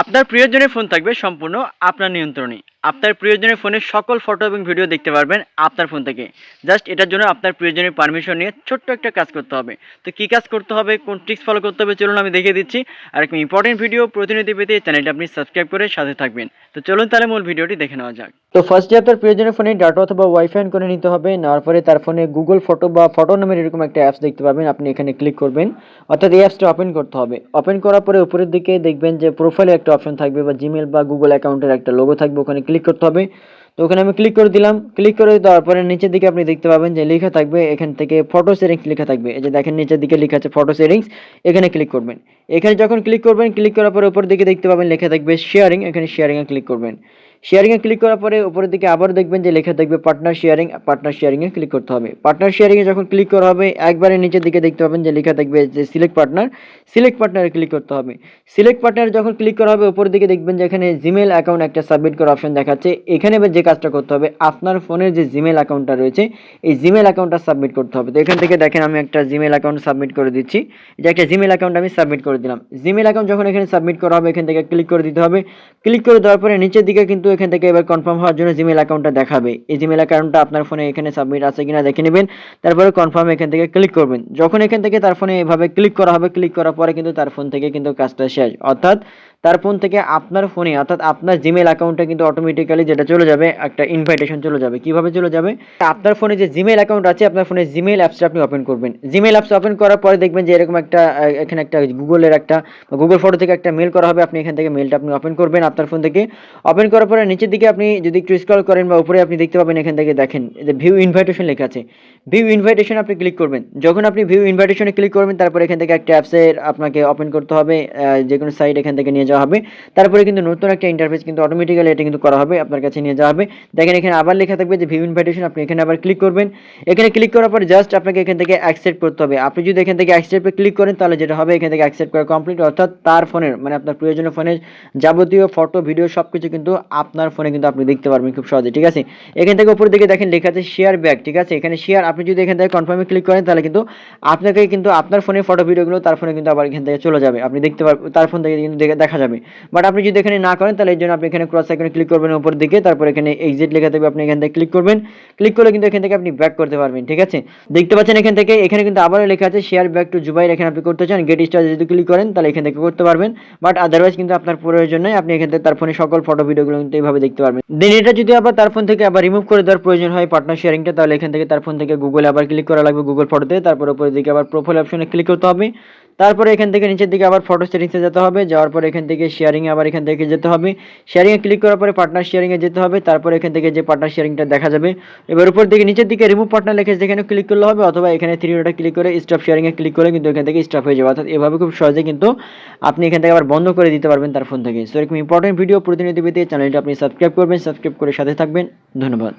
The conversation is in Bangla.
আপনার প্রিয়জনের ফোন থাকবে সম্পূর্ণ আপনার নিয়ন্ত্রণে। আপনার প্রিয়জনের ফোনের সকল ফটো এবং ভিডিও দেখতে পারবেন আপনার ফোন থেকে। জাস্ট এটার জন্য আপনার প্রিয়জনের পারমিশন নিয়ে ছোট্ট একটা কাজ করতে হবে। তো কী কাজ করতে হবে, কোন ট্রিক্স ফলো করতে হবে, চলুন আমি দেখিয়ে দিচ্ছি। আর একটা ইম্পর্টেন্ট ভিডিও প্রতিনিধি পেতে চ্যানেলটা আপনি সাবস্ক্রাইব করে সাথে থাকবেন। তো চলুন তাহলে মূল ভিডিওটি দেখে নেওয়া যাক। তো ফার্স্টে আপনার প্রিয়জনের ফোনে ডাটা অথবা ওয়াইফাই অন করে নিতে হবে, নেওয়ার পরে তার ফোনে গুগল ফটো বা ফটো নামের এরকম একটা অ্যাপস দেখতে পাবেন। আপনি এখানে ক্লিক করবেন। অর্থাৎ এই অ্যাপসটা ওপেন করতে হবে। ওপেন করার পরে উপরের দিকে দেখবেন যে প্রোফাইলে একটা অপশন থাকবে বা জিমেল বা গুগল অ্যাকাউন্টের একটা লোগো থাকবে, ওখানে ক্লিক করতে হবে। তো ওখানে আমি ক্লিক করে দিলাম। ক্লিক করে দেওয়ার পরে নিচের দিকে আপনি দেখতে পাবেন যে লেখা থাকবে, এখান থেকে ফটো সেটিংস লেখা থাকবে। এই যে দেখেন নিচের দিকে লেখা আছে ফটো সেটিংস এখানে ক্লিক করবেন। এখানে যখন ক্লিক করবেন ক্লিক করার পরে উপর দিকে দেখতে পাবেন লেখা থাকবে শেয়ারিং এখানে শেয়ারিংয়ে ক্লিক করবেন। শেয়ারিংয়ে ক্লিক করার পরে উপরের দিকে আবার দেখবেন যে লেখা দেখবে পার্টনার শেয়ারিং পার্টনার শেয়ারিংয়ে ক্লিক করতে হবে। পার্টনার শেয়ারিংয়ে যখন ক্লিক করা হবে, একবারে নিচের দিকে দেখতে পাবেন যে লেখা থাকবে যে সিলেক্ট পার্টনার সিলেক্ট পার্টনারে ক্লিক করতে হবে। সিলেক্ট পার্টনার যখন ক্লিক করা হবে, উপরের দিকে দেখবেন যে এখানে জিমেল অ্যাকাউন্ট একটা সাবমিট করার অপশন দেখাচ্ছে। এখানে এবার যে কাজটা করতে হবে, আপনার ফোনের যে জিমেল অ্যাকাউন্টটা রয়েছে, এই জিমেল অ্যাকাউন্টটা সাবমিট করতে হবে। তো এখান থেকে দেখেন আমি একটা জিমেল অ্যাকাউন্ট সাবমিট করে দিচ্ছি। যে একটা জিমেল অ্যাকাউন্ট আমি সাবমিট করে দিলাম। জিমেল অ্যাকাউন্ট যখন এখানে সাবমিট করা হবে, এখান থেকে ক্লিক করে দিতে হবে। ক্লিক করে দেওয়ার পরে নিচের দিকে কিন্তু এখান থেকে এবার কনফার্ম হওয়ার জন্য জিমেল অ্যাকাউন্টটা দেখাবে। এই জিমেল অ্যাকাউন্টটা আপনার ফোনে এখানে সাবমিট আছে কিনা দেখে নেবেন, তারপরে কনফার্ম এখান থেকে ক্লিক করবেন। যখন এখান থেকে তার ফোনে এভাবে ক্লিক করা হবে ক্লিক করার পরে কিন্তু তার ফোন থেকে কিন্তু কাজটা শেষ। অর্থাৎ তার ফোন থেকে আপনার ফোনে অর্থাৎ আপনার জিমেল অ্যাকাউন্টে কিন্তু অটোমেটিক্যালি যেটা চলে যাবে, একটা ইনভাইটেশন চলে যাবে। কীভাবে চলে যাবে? আপনার ফোনে যে জিমেল অ্যাকাউন্ট আছে, আপনার ফোনে জিমেল অ্যাপসটা আপনি ওপেন করবেন। জিমেল অ্যাপস ওপেন করার পরে দেখবেন যে এরকম একটা এখানে একটা গুগলের একটা গুগল ফটো থেকে একটা মেল করা হবে। আপনি এখান থেকে মেলটা আপনি ওপেন করবেন আপনার ফোন থেকে। ওপেন করার পরে নিচের দিকে আপনি যদি একটু স্ক্রল করেন বা উপরে আপনি দেখতে পাবেন এখান থেকে দেখেন, যে ভিউ ইনভাইটেশন লেখা আছে। ভিউ ইনভাইটেশন আপনি ক্লিক করবেন। যখন আপনি ভিউ ইনভাইটেশনে ক্লিক করবেন, তারপর এখান থেকে একটা অ্যাপসের আপনাকে ওপেন করতে হবে যে কোনো সাইট এখান থেকে নিয়ে যাওয়া হবে। তারপরে কিন্তু নতুন একটা ইন্টারফেস কিন্তু অটোমেটিক্যালি এটা কিন্তু করা হবে, আপনার কাছে নিয়ে যাওয়া হবে। দেখেন এখানে আবার লেখা থাকবে যে ভিউ ইনভাইটেশন আপনি এখানে আবার ক্লিক করবেন। এখানে ক্লিক করার পর জাস্ট আপনাকে এখান থেকে অ্যাকসেপ্ট করতে হবে। আপনি যদি এখান থেকে অ্যাকসেপ্টে ক্লিক করেন, তাহলে যেটা হবে, এখান থেকে অ্যাকসেপ্ট করা কমপ্লিট অর্থাৎ তার ফোনের মানে আপনার প্রয়োজনীয় ফোনের যাবতীয় ফটো ভিডিও সব কিছু কিন্তু আপনার ফোনে কিন্তু আপনি দেখতে পারবেন খুব সহজে, ঠিক আছে? এখান থেকে উপর দিকে দেখেন, লেখা আছে শেয়ার ব্যাক ঠিক আছে? এখানে শেয়ার আপনি যদি এখান থেকে কনফার্মে ক্লিক করেন, তাহলে কিন্তু আপনাকে কিন্তু আপনার ফোনের ফটো ভিডিওগুলো তার ফোনে কিন্তু আবার এখান থেকে চলে যাবে। আপনি দেখতে পারবেন তার ফোন থেকে কিন্তু দেখা যাবে। বাট আপনি যদি এখানে না করেন, তাহলে এই জন্য আপনি এখানে ক্রস আইকনে ক্লিক করবেন উপর দিকে, তারপর এখানে এক্সিট লেখা থাকবে, আপনি এখান থেকে ক্লিক করবেন। ক্লিক করলে কিন্তু এখান থেকে আপনি ব্যাক করতে পারবেন, ঠিক আছে? দেখতে পাচ্ছেন এখান থেকে, এখানে কিন্তু আবারও লেখা আছে শেয়ার ব্যাক টু জুবাইর এখানে আপনি করতে চান গেট স্টার যদি ক্লিক করেন, তাহলে এখান থেকে করতে পারবেন। বাট আদারওয়াইজ কিন্তু আপনার প্রয়োজন নেই, আপনি এখান থেকে তার ফোনে সকল ফটো ভিডিওগুলো কিন্তু এইভাবে দেখতে পারবেন। দেন এটা যদি আবার তার ফোন থেকে আবার রিমুভ করে দেওয়ার প্রয়োজন হয় পার্টনার শেয়ারিংটা তাহলে এখান থেকে তার ফোন থেকে গুগল আবার ক্লিক করা লাগবে গুগল ফটোতে তারপর উপরের দিকে আবার প্রোফাইল অপশনে ক্লিক করতে হবে। তারপরে এখান থেকে নিচের দিকে আবার ফটো সেটিংসে যেতে হবে, যাওয়ার পরে এখান থেকে শেয়ারিংয়ে আবার এখান থেকে যেতে হবে। শেয়ারিংয়ে ক্লিক করার পরে পার্টনার শেয়ারিংয়ে যেতে হবে, তারপরে এখান থেকে যে পার্টনার শেয়ারিংটা দেখা যাবে। এবার উপর দিকে নিচের দিকে রিমুভ পার্টনার লেখা যেখানে ক্লিক করলে হবে, অথবা এখানে থ্রি ডটে ক্লিক করে স্টপ শেয়ারিংয়ে ক্লিক করে কিন্তু এখান থেকে স্টপ হয়ে যাবে। অর্থাৎ এভাবে খুব সহজে কিন্তু আপনি এখান থেকে আবার বন্ধ করে দিতে পারবেন তার ফোন থেকে। সো এরকম ইম্পর্টেন্ট ভিডিও প্রতিনিধি পেতে চ্যানেলটা আপনি সাবস্ক্রাইব করবেন সাবস্ক্রাইব করে সাথে থাকবেন। ধন্যবাদ।